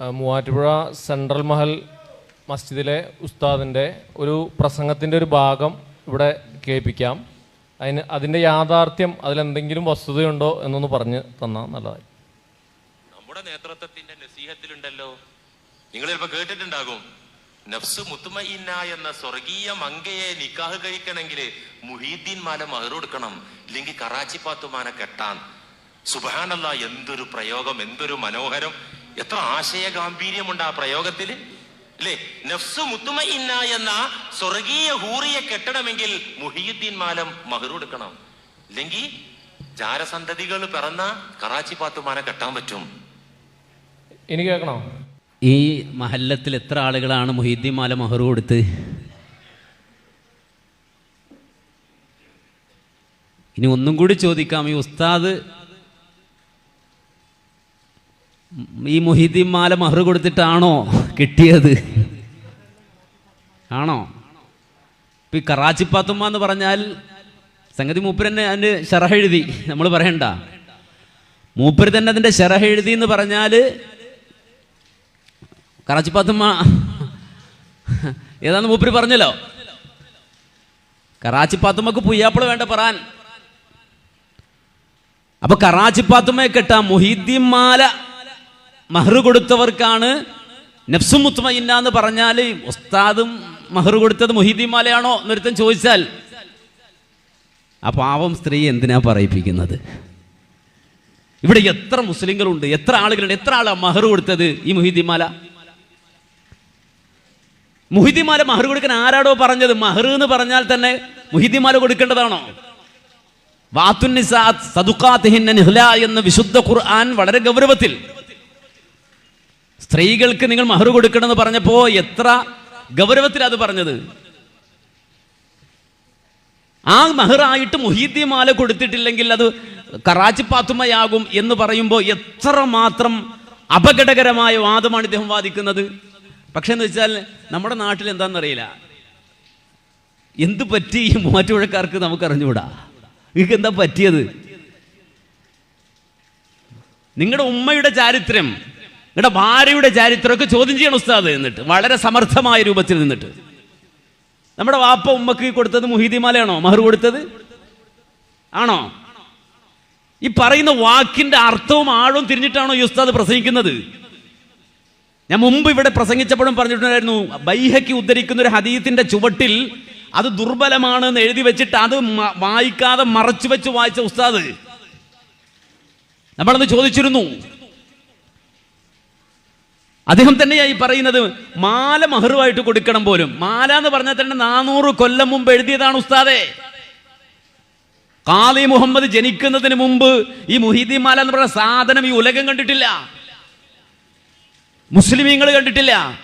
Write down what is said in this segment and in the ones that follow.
Muvattupuzha central Mahal മസ്ജിദിലെ ഉസ്താദിന്റെ ഒരു പ്രസംഗത്തിന്റെ ഒരു ഭാഗം ഇവിടെ കേൾപ്പിക്കാം. അതിന് അതിന്റെ യാഥാർത്ഥ്യം അതിലെന്തെങ്കിലും വസ്തുതയുണ്ടോ എന്നൊന്ന് പറഞ്ഞ് തന്നാൽ നല്ലതായി. നമ്മുടെ നേതൃത്വത്തിന്റെ നസീഹത്തിലുണ്ടല്ലോ. നിങ്ങൾ ചിലപ്പോൾ കേട്ടിട്ടുണ്ടാകും. നഫ്സ് മുത്തുമയിന്ന എന്ന സ്വർഗീയ മങ്കയെ നിക്കാഹ് കഴിക്കണമെങ്കിൽ മുഹീദ്ദീൻ മാല മഹർ കൊടുക്കണം. ഇല്ലെങ്കിൽ കറാച്ചി പാത്തുമാനെ കെട്ടാൻ. സുബാനല്ല എന്തൊരു പ്രയോഗം എന്തൊരു മനോഹരം. എത്ര ആശയ ഗാംഭീര്യമുണ്ട് ആ പ്രയോഗത്തിൽ അല്ലേ? നഫ്സ് മുത്തുമയിന്ന എന്ന സ്വർഗീയ ഹൂറിയെ കെട്ടണമെങ്കിൽ മുഹിയുദ്ദീൻ മാലം മഹർ കൊടുക്കണം. ഇല്ലെങ്കിൽ ജാരസന്തതികൾ പിറന്ന കറാച്ചി പാത്തുമാനെ കെട്ടാൻ പറ്റും. ഇനി കേൾക്കണോ? ഈ മഹല്ലത്തിൽ എത്ര ആളുകളാണ് മൊഹീദ്ദീൻ മാല മഹറു കൊടുത്ത്? ഇനി ഒന്നും കൂടി ചോദിക്കാം. ഈ ഉസ്താദ് ഈ മുഹിദ്ദീൻ മാല മഹർ കൊടുത്തിട്ടാണോ കിട്ടിയത്? ആണോ? ഇപ്പം ഈ കറാച്ചി പാത്തുമ്മ എന്ന് പറഞ്ഞാൽ സംഗതി മൂപ്പര് തന്നെ അതിന്റെ ഷറഹ് എഴുതി. നമ്മൾ പറയണ്ട. മൂപ്പര് തന്നെ അതിന്റെ ഷറഹ് എഴുതി എന്ന് പറഞ്ഞാൽ കറാച്ചി പാത്തുമ്മ ഏതാന്ന് മൂപ്പര് പറഞ്ഞല്ലോ? കറാച്ചി പാത്തുമ്മക്ക് പുയ്യാപ്പിള വേണ്ട പറയാൻ അപ്പൊ കറാച്ചി പാത്തുമ്മയെ കെട്ടാം മുഹീദ്ദീൻ മാല മഹർ കൊടുത്തവർക്കാണ് നഫ്സു മുത്തുമയിന്ന എന്ന് പറഞ്ഞാൽ ഉസ്താദും മഹർ കൊടുത്തത് മുഹീദ്ദീൻ മാലയാണോ എന്നൊരുത്തൻ ചോദിച്ചാൽ ആ പാവം സ്ത്രീ എന്തിനാ പറയിപ്പിക്കുന്നത്? ഇവിടെ എത്ര മുസ്ലിങ്ങളുണ്ട് എത്ര ആളുകളുണ്ട് എത്ര ആളാ മഹർ കൊടുത്തത് ഈ മുഹീദ്ദീൻ മാല മുഹിദ്ദിമാല മഹർ കൊടുക്കാൻ ആരാടോ പറഞ്ഞത്? മഹർ എന്ന് പറഞ്ഞാൽ തന്നെ മുഹിദ്ദിമാല കൊടുക്കേണ്ടതാണോ? വാത്തുന്നിസാദ് നിഹ്ല എന്ന വിശുദ്ധ ഖുർആൻ വളരെ ഗൗരവത്തിൽ സ്ത്രീകൾക്ക് നിങ്ങൾ മഹർ കൊടുക്കണമെന്ന് പറഞ്ഞപ്പോ എത്ര ഗൗരവത്തിൽ അത് പറഞ്ഞത്. ആ മഹറായിട്ട് മുഹീദ്ദിമാല കൊടുത്തിട്ടില്ലെങ്കിൽ അത് കറാച്ചി പാത്തുമ്മയാകും എന്ന് പറയുമ്പോൾ എത്ര മാത്രം അപകടകരമായ വാദമാണ് ഇദ്ദേഹം വാദിക്കുന്നത്. പക്ഷേ എന്ന് വെച്ചാൽ നമ്മുടെ നാട്ടിൽ എന്താണെന്നറിയില്ല എന്ത് പറ്റി ഈ മൂവാറ്റുപുഴക്കാർക്ക് നമുക്ക് അറിഞ്ഞുകൂടാ നിങ്ങൾക്ക് എന്താ പറ്റിയത്? നിങ്ങളുടെ ഉമ്മയുടെ ചാരിത്രം നിങ്ങളുടെ ഭാര്യയുടെ ചരിത്രമൊക്കെ ചോദ്യം ചെയ്യണം ഉസ്താദ് എന്നിട്ട്. വളരെ സമർത്ഥമായ രൂപത്തിൽ നിന്നിട്ട്. നമ്മുടെ വാപ്പ ഉമ്മക്ക് കൊടുത്തത് മുഹീദിമാലയാണോ? മഹർ കൊടുത്തത്? ആണോ? ഈ പറയുന്ന വാക്കിന്റെ അർത്ഥവും ആഴവും തിരിഞ്ഞിട്ടാണോ ഈ ഉസ്താദ് പ്രസംഗിക്കുന്നത്? ഞാൻ മുമ്പ് ഇവിടെ പ്രസംഗിച്ചപ്പോഴും പറഞ്ഞിട്ടുണ്ടായിരുന്നു ബൈഹയ്ക്ക് ഉദ്ധരിക്കുന്ന ഒരു ഹദീത്തിന്റെ ചുവട്ടിൽ അത് ദുർബലമാണ് എന്ന് എഴുതി വെച്ചിട്ട് അത് വായിക്കാതെ മറച്ചു വെച്ച് വായിച്ച ഉസ്താദ്. നമ്മളന്ന് ചോദിച്ചിരുന്നു അദ്ദേഹം തന്നെയായി പറയുന്നത് മാല മഹറുമായിട്ട് കൊടുക്കണം പോലും. മാല എന്ന് പറഞ്ഞാൽ തന്നെ നാനൂറ് കൊല്ലം മുമ്പ് എഴുതിയതാണ് ഉസ്താദേ. കാളി മുഹമ്മദ് ജനിക്കുന്നതിന് മുമ്പ് ഈ മുഹീദ്ദീൻ മാല എന്ന് പറഞ്ഞ സാധനം ഈ ഉലകം കണ്ടിട്ടില്ല. മുസ്ലിമീങ്ങൾ കണ്ടിട്ടില്ല.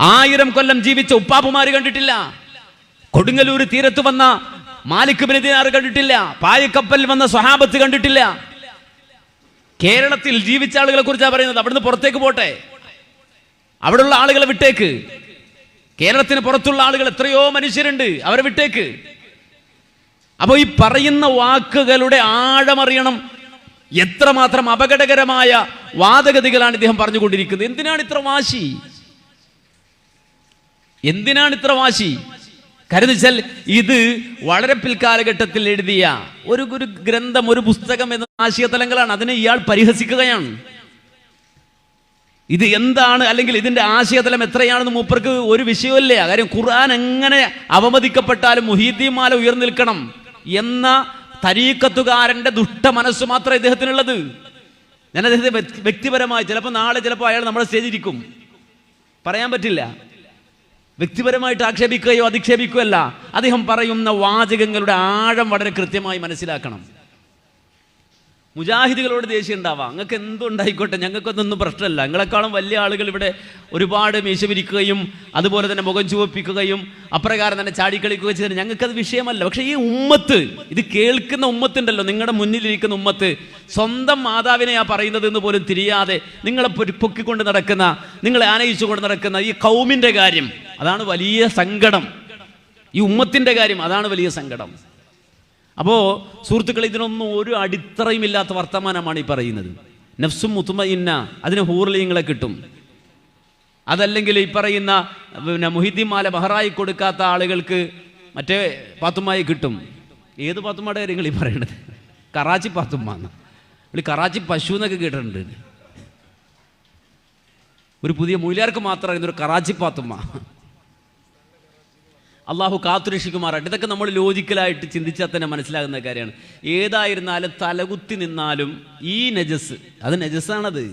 ആയിരം കൊല്ലം ജീവിച്ച ഉപ്പാപ്പുമാര് കണ്ടിട്ടില്ല. കൊടുങ്ങല്ലൂർ തീരത്ത് വന്ന മാലിക് ബിനദിനാർ കണ്ടിട്ടില്ല. പായക്കപ്പലിൽ വന്ന സ്വഹാബത്ത് കണ്ടിട്ടില്ല. കേരളത്തിൽ ജീവിച്ച ആളുകളെ കുറിച്ചാണ് പറയുന്നത്? അവിടുന്ന് പുറത്തേക്ക് പോട്ടെ. അവിടെയുള്ള ആളുകളെ വിട്ടേക്ക്. കേരളത്തിന് പുറത്തുള്ള ആളുകൾ എത്രയോ മനുഷ്യരുണ്ട്. അവരെ വിട്ടേക്ക്. അപ്പോൾ ഈ പറയുന്ന വാക്കുകളുടെ ആഴമറിയണം. എത്രമാത്രം അപകടകരമായ വാദഗതികളാണ് ഇദ്ദേഹം പറഞ്ഞുകൊണ്ടിരിക്കുന്നത്. എന്തിനാണ് ഇത്ര വാശി? എന്തിനാണ് ഇത്ര വാശി? കരുതിച്ചാൽ ഇത് വളരെ പിൽക്കാലഘട്ടത്തിൽ എഴുതിയ ഒരു ഒരു ഗ്രന്ഥം ഒരു പുസ്തകം എന്ന ആശയതലങ്ങളാണ് അതിനെ ഇയാൾ പരിഹസിക്കുകയാണ്. ഇത് എന്താണ്? അല്ലെങ്കിൽ ഇതിന്റെ ആശയതലം എത്രയാണെന്ന് മൂപ്പർക്ക് ഒരു വിഷയമില്ല കാര്യം ഖുർആൻ എങ്ങനെ അവമതിക്കപ്പെട്ടാലും മുഹീദ്ദീമാല ഉയർന്നു നിൽക്കണം എന്ന തരീക്കത്തുകാരന്റെ ദുഷ്ട മനസ്സ് മാത്രമേ ഇദ്ദേഹത്തിനുള്ളത്. ഞാൻ അദ്ദേഹത്തെ വ്യക്തിപരമായി ചിലപ്പോൾ നാളെ ചിലപ്പോൾ അയാൾ നമ്മുടെ സ്റ്റേജിരിക്കും പറയാൻ പറ്റില്ല. വ്യക്തിപരമായിട്ട് ആക്ഷേപിക്കുകയോ അധിക്ഷേപിക്കുകയല്ല അദ്ദേഹം പറയുന്ന വാചകങ്ങളുടെ ആഴം വളരെ കൃത്യമായി മനസ്സിലാക്കണം. മുജാഹിദുകളോട് ദേഷ്യം ഉണ്ടാവാം. നിങ്ങൾക്ക് എന്തുണ്ടായിക്കോട്ടെ? ഞങ്ങൾക്കൊന്നും പ്രശ്നമല്ല. നിങ്ങളെക്കാളും വലിയ ആളുകൾ ഇവിടെ ഒരുപാട് മീശ പിരിക്കുകയും അതുപോലെ തന്നെ മുഖം ചുവപ്പിക്കുകയും അപ്രകാരം തന്നെ ചാടിക്കളിക്കുകയും ചെയ്തിട്ട് ഞങ്ങൾക്കത് വിഷയമല്ല. പക്ഷേ ഈ ഉമ്മത്ത് ഇത് കേൾക്കുന്ന ഉമ്മത്തുണ്ടല്ലോ. നിങ്ങളുടെ മുന്നിലിരിക്കുന്ന ഉമ്മത്ത്. സ്വന്തം മാതാവിനെയാ പറയുന്നത് എന്ന് പോലും തിരിയാതെ നിങ്ങളെ പൊക്കിക്കൊണ്ട് നടക്കുന്ന നിങ്ങളെ ആനയിച്ചുകൊണ്ട് നടക്കുന്ന ഈ കൗമിന്റെ കാര്യം. അതാണ് വലിയ സങ്കടം. ഈ ഉമ്മത്തിന്റെ കാര്യം അതാണ് വലിയ സങ്കടം. അപ്പോൾ സുഹൃത്തുക്കൾ ഇതിനൊന്നും ഒരു അടിത്തറയും ഇല്ലാത്ത വർത്തമാനമാണ് ഈ പറയുന്നത്. നഫ്സും മുത്തുമ ഇന്ന അതിന് ഹൂർലിയങ്ങളെ കിട്ടും. അതല്ലെങ്കിൽ ഈ പറയുന്ന പിന്നെ മുഹിദ്ദീൻ മാല ബഹറായി കൊടുക്കാത്ത ആളുകൾക്ക് മറ്റേ പാത്തുമായി കിട്ടും. ഏത് പാത്തുമ്മയുടെ കാര്യങ്ങൾ ഈ പറയണത്? കറാച്ചി പാത്തുമ്മ എന്ന് കറാച്ചി പശു എന്നൊക്കെ കേട്ടിട്ടുണ്ട്. ഒരു പുതിയ മൂല്യാർക്ക് മാത്രമായിരുന്നു ഒരു കറാച്ചി പാത്തുമ്മ. അള്ളാഹു കാത്തുരക്ഷിക്കുമാറായിട്ട്. ഇതൊക്കെ നമ്മൾ ലോജിക്കലായിട്ട് ചിന്തിച്ചാൽ തന്നെ മനസ്സിലാകുന്ന കാര്യമാണ്. ഏതായിരുന്നാലും തലകുത്തി നിന്നാലും ഈ നജസ് അത് നജസ്സാണത്.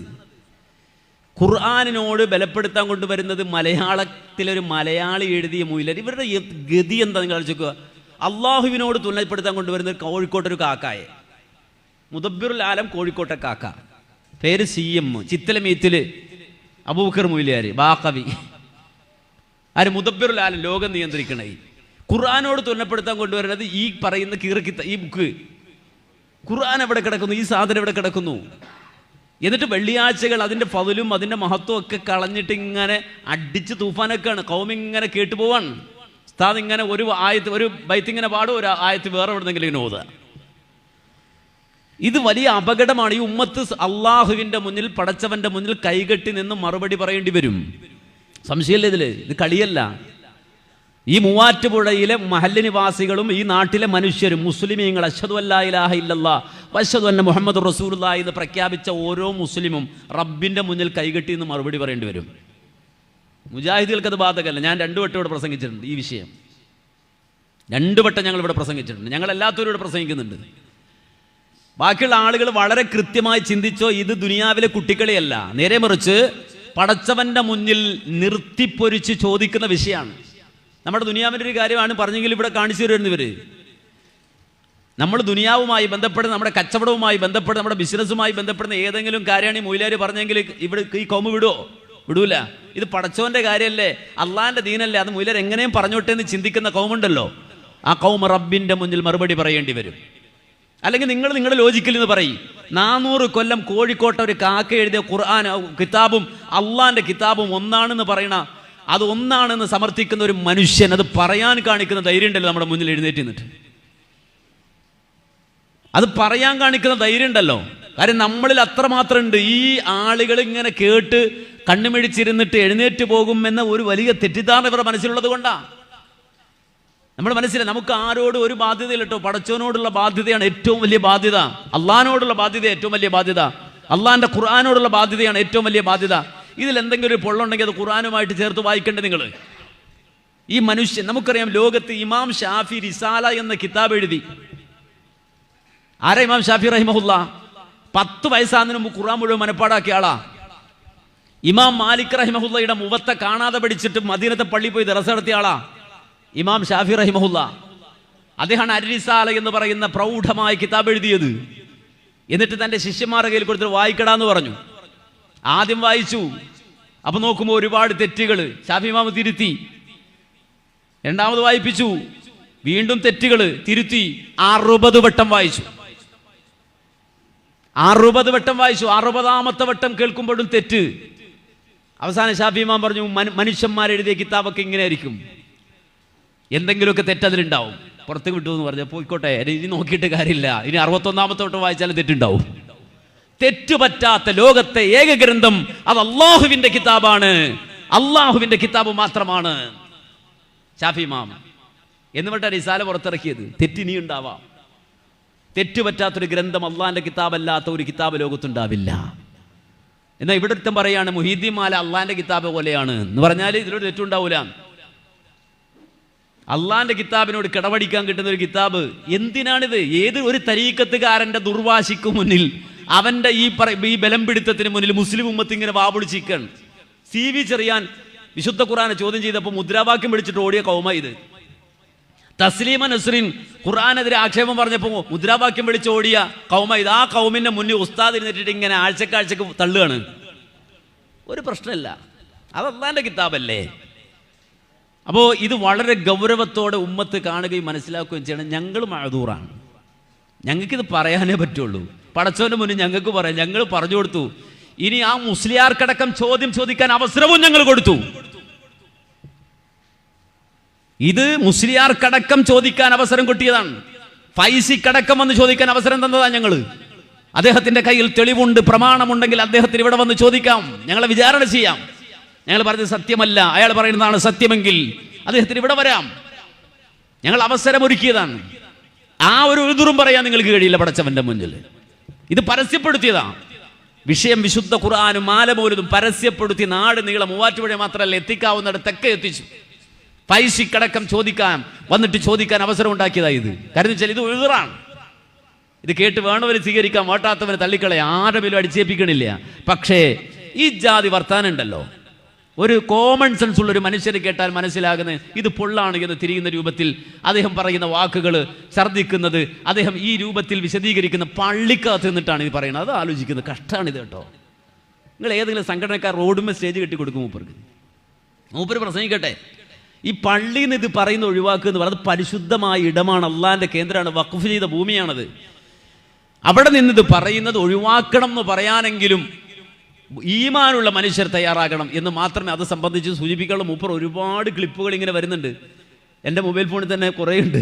ഖുർആാനിനോട് ബലപ്പെടുത്താൻ കൊണ്ടുവരുന്നത് മലയാളത്തിലൊരു മലയാളി എഴുതിയ മൊയിലർ ഇവരുടെ ഗതി എന്താ നിങ്ങൾ ചോദിക്കുക അള്ളാഹുവിനോട് തുലപ്പെടുത്താൻ കൊണ്ടുവരുന്നത് കോഴിക്കോട്ടൊരു കാക്കായെ. മുദബിറുൽ ആലം കോഴിക്കോട്ടെ കാക്ക. പേര് സി എം ചിത്തലമീത്തിൽ അബൂബക്കർ മൊയ്ലിയാർ ബാക്കവി ആര് മുദബിറുൽ ആലം ലോകം നിയന്ത്രിക്കണേ. ഖുർആാനോട് തുലപ്പെടുത്താൻ കൊണ്ടുവരുന്നത് ഈ പറയുന്ന കീറക്കിത്ത ഈ ബുക്ക് ഖുർആൻ എവിടെ കിടക്കുന്നു? ഈ സാധനം എവിടെ കിടക്കുന്നു? എന്നിട്ട് വെള്ളിയാഴ്ചകൾ അതിന്റെ ഫതിലും അതിന്റെ മഹത്വം ഒക്കെ കളഞ്ഞിട്ട് ഇങ്ങനെ അടിച്ച് തൂഫാനൊക്കെയാണ്. കൗമിങ്ങനെ കേട്ടു പോവാണ്. ഉസ്താദ് ഇങ്ങനെ ഒരു ആയത്ത് ഒരു ബൈത്ത് ഇങ്ങനെ പാടും ഒരു ആയത്ത് വേറെ എവിടെന്നെങ്കിലും ഇങ്ങനെ ഓതുക ഇത് വലിയ അപകടമാണ്. ഈ ഉമ്മത്ത് അള്ളാഹുവിന്റെ മുന്നിൽ പടച്ചവന്റെ മുന്നിൽ കൈകെട്ടി നിന്ന് മറുപടി പറയേണ്ടി വരും. സംശയമില്ല ഇതിൽ ഇത് കളിയല്ല. ഈ മൂവാറ്റുപുഴയിലെ മഹല്ല് നിവാസികളും ഈ നാട്ടിലെ മനുഷ്യരും മുസ്ലിമീങ്ങൾ അഷദു അല്ലാഹ ഇല്ലല്ല വഷദു അന്ന മുഹമ്മദ് റസൂലുള്ളാ എന്ന് പ്രഖ്യാപിച്ച ഓരോ മുസ്ലിമും റബ്ബിന്റെ മുന്നിൽ കൈകെട്ടി എന്ന് മറുപടി പറയേണ്ടി വരും. മുജാഹിദികൾക്ക് അത് ബാധകമല്ല. ഞാൻ രണ്ടു വട്ടം ഇവിടെ പ്രസംഗിച്ചിട്ടുണ്ട് ഈ വിഷയം. രണ്ടു വട്ടം ഞങ്ങൾ ഇവിടെ പ്രസംഗിച്ചിട്ടുണ്ട്. ഞങ്ങൾ എല്ലാത്തവരും ഇവിടെ പ്രസംഗിക്കുന്നുണ്ട്. ബാക്കിയുള്ള ആളുകൾ വളരെ കൃത്യമായി ചിന്തിച്ചോ ഇത് ദുനിയാവിലെ കുട്ടിക്കളിയല്ല നേരെ മറിച്ച് പടച്ചവന്റെ മുന്നിൽ നിർത്തിപ്പൊരിച്ച് ചോദിക്കുന്ന വിഷയമാണ്. നമ്മുടെ ദുനിയാവിന്റെ ഒരു കാര്യമാണ് പറഞ്ഞെങ്കിൽ ഇവിടെ കാണിച്ചു തരുന്നു ഇവർ. നമ്മൾ ദുനിയാവുമായി ബന്ധപ്പെടുന്ന നമ്മുടെ കച്ചവടവുമായി ബന്ധപ്പെടുന്ന നമ്മുടെ ബിസിനസ്സുമായി ബന്ധപ്പെടുന്ന ഏതെങ്കിലും കാര്യമാണ് ഈ മൊയിലാർ പറഞ്ഞെങ്കിൽ ഇവിടെ ഈ കോമ വിടുവോ വിടൂല. ഇത് പടച്ചവന്റെ കാര്യമല്ലേ അള്ളാന്റെ ദീനല്ലേ? അത് മൂലർ എങ്ങനെയും പറഞ്ഞോട്ടെ എന്ന് ചിന്തിക്കുന്ന കൗമുണ്ടല്ലോ. ആ കൗമ റബ്ബിന്റെ മുന്നിൽ മറുപടി പറയേണ്ടി വരും. അല്ലെങ്കിൽ നിങ്ങൾ നിങ്ങളുടെ ലോജിക്കിൽ നിന്ന് പറയും. നാനൂറ് കൊല്ലം കോഴിക്കോട്ടെ ഒരു കാക്ക എഴുതിയ ഖുർആൻ കിതാബും അള്ളാന്റെ കിതാബും ഒന്നാണെന്ന് പറയണ അത് ഒന്നാണെന്ന് സമർത്ഥിക്കുന്ന ഒരു മനുഷ്യൻ അത് പറയാൻ കാണിക്കുന്ന ധൈര്യം ഉണ്ടല്ലോ നമ്മുടെ മുന്നിൽ എഴുന്നേറ്റ് നിന്നിട്ട് അത് പറയാൻ കാണിക്കുന്ന ധൈര്യം ഉണ്ടല്ലോ കാര്യം നമ്മളിൽ അത്രമാത്രം ഉണ്ട് ഈ ആളുകൾ ഇങ്ങനെ കേട്ട് കണ്ണുമിഴിച്ചിരുന്നിട്ട് എഴുന്നേറ്റ് പോകുമെന്ന ഒരു വലിയ തെറ്റിദ്ധാരണ ഇവരുടെ മനസ്സിലുള്ളത് കൊണ്ടാ. നമ്മുടെ മനസ്സിൽ നമുക്ക് ആരോട് ഒരു ബാധ്യതയില്ല കേട്ടോ. പടച്ചവനോടുള്ള ബാധ്യതയാണ് ഏറ്റവും വലിയ ബാധ്യത. അള്ളഹാനോടുള്ള ബാധ്യത ഏറ്റവും വലിയ ബാധ്യത. അള്ളാഹാന്റെ ഖുർആാനോടുള്ള ബാധ്യതയാണ് ഏറ്റവും വലിയ ബാധ്യത. ഇതിൽ എന്തെങ്കിലും ഒരു പൊള്ളുണ്ടെങ്കിൽ അത് ഖുർആാനുമായിട്ട് ചേർത്ത് വായിക്കണ്ടേ നിങ്ങൾ ഈ മനുഷ്യൻ നമുക്കറിയാം ലോകത്ത് ഇമാം ഷാഫി റിസാല എന്ന കിതാബ് എഴുതി. ആരാ ഇമാം ഷാഫി റഹിമഹുല്ല? പത്ത് വയസ്സാകുന്നതിന് മുമ്പ് ഖുർആൻ മുഴുവൻ മനപ്പാടാക്കിയ ആളാ. ഇമാം മാലിക് റഹിമഹുല്ലയുടെ മുഖത്തെ കാണാതെ പഠിച്ചിട്ട് മദീനത്തെ പള്ളി പോയി ദറസ് നടത്തിയ ആളാ. ഇമാം ഷാഫി റഹിമഹുല്ല അദ്ദേഹമാണ് അരിസാല എന്ന് പറയുന്ന പ്രൗഢമായ കിതാബ് എഴുതിയത്. എന്നിട്ട് തന്റെ ശിഷ്യന്മാരുടെ കയ്യിൽ കൊടുത്തിട്ട് വായിക്കടാന്ന് പറഞ്ഞു. ആദ്യം വായിച്ചു. അപ്പൊ നോക്കുമ്പോൾ ഒരുപാട് തെറ്റുകൾ ഷാഫി ഇമാമ് തിരുത്തി. രണ്ടാമത് വായിപ്പിച്ചു. വീണ്ടും തെറ്റുകൾ തിരുത്തി. അറുപത് വട്ടം വായിച്ചു. അറുപത് വട്ടം വായിച്ചു. അറുപതാമത്തെ വട്ടം കേൾക്കുമ്പോഴും തെറ്റ്. അവസാനം ഷാഫി ഇമാം പറഞ്ഞു മനുഷ്യന്മാരെഴുതിയ കിതാബൊക്കെ ഇങ്ങനെ ആയിരിക്കും എന്തെങ്കിലുമൊക്കെ തെറ്റതിലുണ്ടാവും. പുറത്ത് വിട്ടു എന്ന് പറഞ്ഞാൽ പോയിക്കോട്ടെ ഇനി നോക്കിയിട്ട് കാര്യമില്ല. ഇനി അറുപത്തൊന്നാമത്തെ തൊട്ട് വായിച്ചാലും തെറ്റുണ്ടാവും. തെറ്റുപറ്റാത്ത ലോകത്തെ ഏക ഗ്രന്ഥം അത് അള്ളാഹുവിന്റെ കിതാബാണ്. അള്ളാഹുവിന്റെ കിതാബ് മാത്രമാണ്. ഷാഫി മാം എന്ന് പറഞ്ഞിട്ട് റിസാല പുറത്തിറക്കിയത്. തെറ്റിനി ഉണ്ടാവാം. തെറ്റുപറ്റാത്തൊരു ഗ്രന്ഥം അള്ളാഹിന്റെ കിതാബല്ലാത്ത ഒരു കിതാബ് ലോകത്തുണ്ടാവില്ല. എന്നാൽ ഇവിടെ പറയാണ് മുഹീദ്ദീൻ മാല അള്ളാഹിന്റെ കിതാബ് പോലെയാണ്. എന്ന് പറഞ്ഞാൽ ഇതിലൊരു തെറ്റുണ്ടാവൂല. അള്ളാന്റെ കിതാബിനോട് കിടപടിക്കാൻ കിട്ടുന്ന ഒരു കിതാബ്. എന്തിനാണിത്? ഏത് ഒരു തരീക്കത്തുകാരന്റെ ദുർവാശിക്ക് മുന്നിൽ അവന്റെ ഈ പറ ഈ ബലം പിടുത്തത്തിന് മുന്നിൽ മുസ്ലിം ഉമ്മത്ത് ഇങ്ങനെ വാപൊളിച്ചിരിക്കാൻ സി വി ചെറിയാൻ വിശുദ്ധ ഖുറാനെ ചോദ്യം ചെയ്തപ്പോൾ മുദ്രാവാക്യം പിടിച്ചിട്ട് ഓടിയ കൗമ ഇത്. തസ്ലീമ നസ്രീൻ ഖുർആാനെതിരെ ആക്ഷേപം പറഞ്ഞപ്പോൾ മുദ്രാവാക്യം വിളിച്ച് ഓടിയ കൗമ ഇത്. ആ കൗമിന്റെ മുന്നിൽ ഉസ്താദ് ഇരുന്നിട്ട് ഇങ്ങനെ ആഴ്ചക്കാഴ്ചക്ക് തള്ളുകയാണ്. ഒരു പ്രശ്നമില്ല. അത് അള്ളാന്റെ കിതാബല്ലേ? അപ്പോൾ ഇത് വളരെ ഗൗരവത്തോടെ ഉമ്മത്ത് കാണുകയും മനസ്സിലാക്കുകയും ചെയ്യണം. ഞങ്ങൾ മഴദൂറാണ് ഞങ്ങൾക്കിത് പറയാനേ പറ്റുള്ളൂ. പടച്ചവന്റെ മുന്നിൽ ഞങ്ങൾക്ക് പറയാം. ഞങ്ങൾ പറഞ്ഞു കൊടുത്തു. ഇനി ആ മുസ്ലിയാർക്കടക്കം ചോദ്യം ചോദിക്കാൻ അവസരവും ഞങ്ങൾ കൊടുത്തു. ഇത് മുസ്ലിയാർക്കടക്കം ചോദിക്കാൻ അവസരം കിട്ടിയതാണ്. ഫൈസിക്കടക്കം വന്ന് ചോദിക്കാൻ അവസരം തന്നതാണ് ഞങ്ങൾ അദ്ദേഹത്തിന്റെ കയ്യിൽ തെളിവുണ്ട് പ്രമാണമുണ്ടെങ്കിൽ അദ്ദേഹത്തിന് ഇവിടെ വന്ന് ചോദിക്കാം. ഞങ്ങളെ വിചാരണ ചെയ്യാം. ഞങ്ങൾ പറഞ്ഞത് സത്യമല്ല. അയാൾ പറയുന്നതാണ് സത്യമെങ്കിൽ അദ്ദേഹത്തിന് ഇവിടെ വരാം. ഞങ്ങൾ അവസരമൊരുക്കിയതാണ് ആ ഒരു എതിറും പറയാൻ നിങ്ങൾക്ക് കഴിയില്ല പടച്ചവന്റെ മുന്നിൽ. ഇത് പരസ്യപ്പെടുത്തിയതാ. വിഷയം വിശുദ്ധ ഖുർആാനും മാലമൂലതും പരസ്യപ്പെടുത്തി നാട് നീളം മൂവാറ്റുപുഴ മാത്രമല്ല എത്തിക്കാവുന്നിടത്തൊക്കെ എത്തിച്ചു. പൈസക്കടക്കം ചോദിക്കാൻ വന്നിട്ട് ചോദിക്കാൻ അവസരം ഉണ്ടാക്കിയതായി ഇത്. വെച്ചാൽ ഇത് എതിറാണ് ഇത് കേട്ട് വേണവന് സ്വീകരിക്കാൻ വേട്ടാത്തവന് തള്ളിക്കളെ ആരുമിലും അടിച്ചേപ്പിക്കണില്ല പക്ഷേ ഈ ജാതി വർത്താനം ഉണ്ടല്ലോ. ഒരു കോമൺ സെൻസ് ഉള്ള ഒരു മനുഷ്യന് കേട്ടാൽ മനസ്സിലാകുന്ന ഇത് പൊള്ളാണ് എന്ന് തിരിയുന്ന രൂപത്തിൽ അദ്ദേഹം പറയുന്ന വാക്കുകൾ ഛർദ്ദിക്കുന്നത് അദ്ദേഹം ഈ രൂപത്തിൽ വിശദീകരിക്കുന്ന പള്ളിക്കകത്ത് നിന്നിട്ടാണ് ഇത് പറയുന്നത്. അത് ആലോചിക്കുന്നത് കഷ്ടമാണ് ഇത് കേട്ടോ. നിങ്ങൾ ഏതെങ്കിലും സംഘടനക്കാർ റോഡുമേ സ്റ്റേജ് കെട്ടി കൊടുക്കും മൂപ്പർക്ക്. മൂപ്പർ പ്രസംഗിക്കട്ടെ. ഈ പള്ളിയിൽ നിന്ന് ഇത് പറയുന്ന ഒഴിവാക്കുക എന്ന് പറയുന്നത് പരിശുദ്ധമായ ഇടമാണ് അള്ളാഹിന്റെ കേന്ദ്രമാണ് വഖഫ് ചെയ്ത ഭൂമിയാണത്. അവിടെ നിന്ന് ഇത് പറയുന്നത് ഒഴിവാക്കണം എന്ന് പറയാനെങ്കിലും ഈമാനുള്ള മനുഷ്യർ തയ്യാറാകണം എന്ന് മാത്രമേ അത് സംബന്ധിച്ച് സൂചിപ്പിക്കാനുള്ള മൂപ്പർ ഒരുപാട് ക്ലിപ്പുകൾ ഇങ്ങനെ വരുന്നുണ്ട്. എന്റെ മൊബൈൽ ഫോണിൽ തന്നെ കുറേ ഉണ്ട്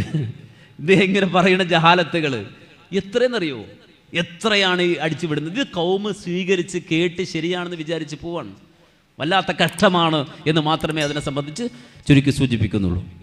ഇദ്ദേഹം ഇങ്ങനെ പറയുന്ന ജഹാലത്തുകൾ. എത്രയെന്നറിയോ? എത്രയാണ് ഈ അടിച്ചു വിടുന്നത്? ഇത് കൗമ് സ്വീകരിച്ച് കേട്ട് ശരിയാണെന്ന് വിചാരിച്ച് പോവാണ്. വല്ലാത്ത കഷ്ടമാണ് എന്ന് മാത്രമേ അതിനെ സംബന്ധിച്ച് ചുരുക്കി സൂചിപ്പിക്കുന്നുള്ളൂ.